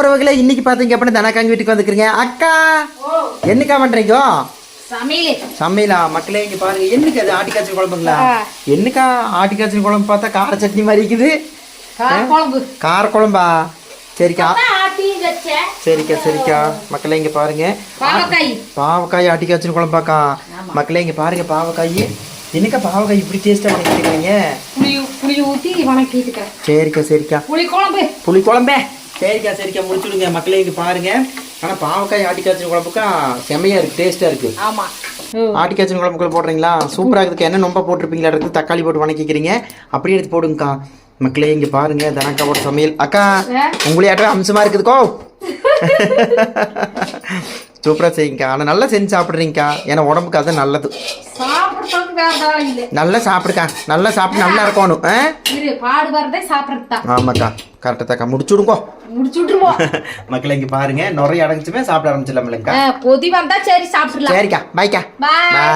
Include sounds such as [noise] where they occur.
உறவுகளே இன்னைக்கு பார்த்தீங்க அப்படின்னா தனக்காங்க வீட்டுக்கு வந்துக்கிறீங்க அக்கா என்னக்கா பண்றீங்க? சமையல். மக்களே இங்க பாருங்க. என்னக்கு அது ஆட்டிக்காய்ச்சல் குழம்புங்களா. என்னக்கா ஆட்டிக்காய்ச்சல் குழம்பு பார்த்தா கார சட்னி மாதிரி இருக்குது? கார குழம்பு. சரிக்கா. சரிக்கா சரிக்கா. மக்களே இங்க பாருங்க. பாவக்காய். பாவக்காய் ஆட்டிக்காய்ச்சல் குழம்பாக்கா. மக்களே இங்க பாருங்க பாவக்காய். என்னக்கா பாவக்காய் இப்படி டேஸ்டா பண்ணிக்கிறீங்க புளி ஊத்தி வணக்கிட்டுக்கிறேன். சரிக்கா சரிக்கா. புளி குழம்பு. புளி குழம்பே. சரிக்கா சரிக்கா முடிச்சுடுங்க. மக்களே இங்க பாருங்க. ஆனா பாவக்காய் ஆட்டிக்காய்ச்சல் குழம்புக்கா செமையா இருக்கு டேஸ்டா இருக்கு. ஆமா. ஆட்டிக்காய்ச்சல் குழம்புக்குள்ள போடுறீங்களா? சூப்பரா இருக்குதுக்கா. என்ன ரொம்ப போட்டிருப்பீங்களா? இருக்கு தக்காளி போட்டு வணக்கிக்கிறீங்க. அப்படியே எடுத்து போடுங்கக்கா. மக்களே இங்க பாருங்க தனக்காவோட சமையல். அக்கா ஆ? உங்களையாட்டம் அம்சமா இருக்குதுக்கோ. சூப்பரா செய்யுங்கக்கா. ஆனா நல்லா செஞ்சு சாப்பிடுறீங்கக்கா. ஏன்னா உடம்புக்கு அது நல்லது. நல்லா சாப்பிடுக்கா. நல்லா சாப்பிட்டு நல்லா இருக்கணும். ஆமாக்கா. கரெக்டாக தாக்கா. முடிச்சு விடுங்கோ மக்களை [laughs] இங்க பாருங்க. நிறைய அடைஞ்சுமே சாப்பிட ஆரம்பிச்சிடலாம்லக்கா. ஆ, கொதி வந்தா சரி சாப்பிடலாம் சரிக்கா. பாய்க்கா பாய் பாய்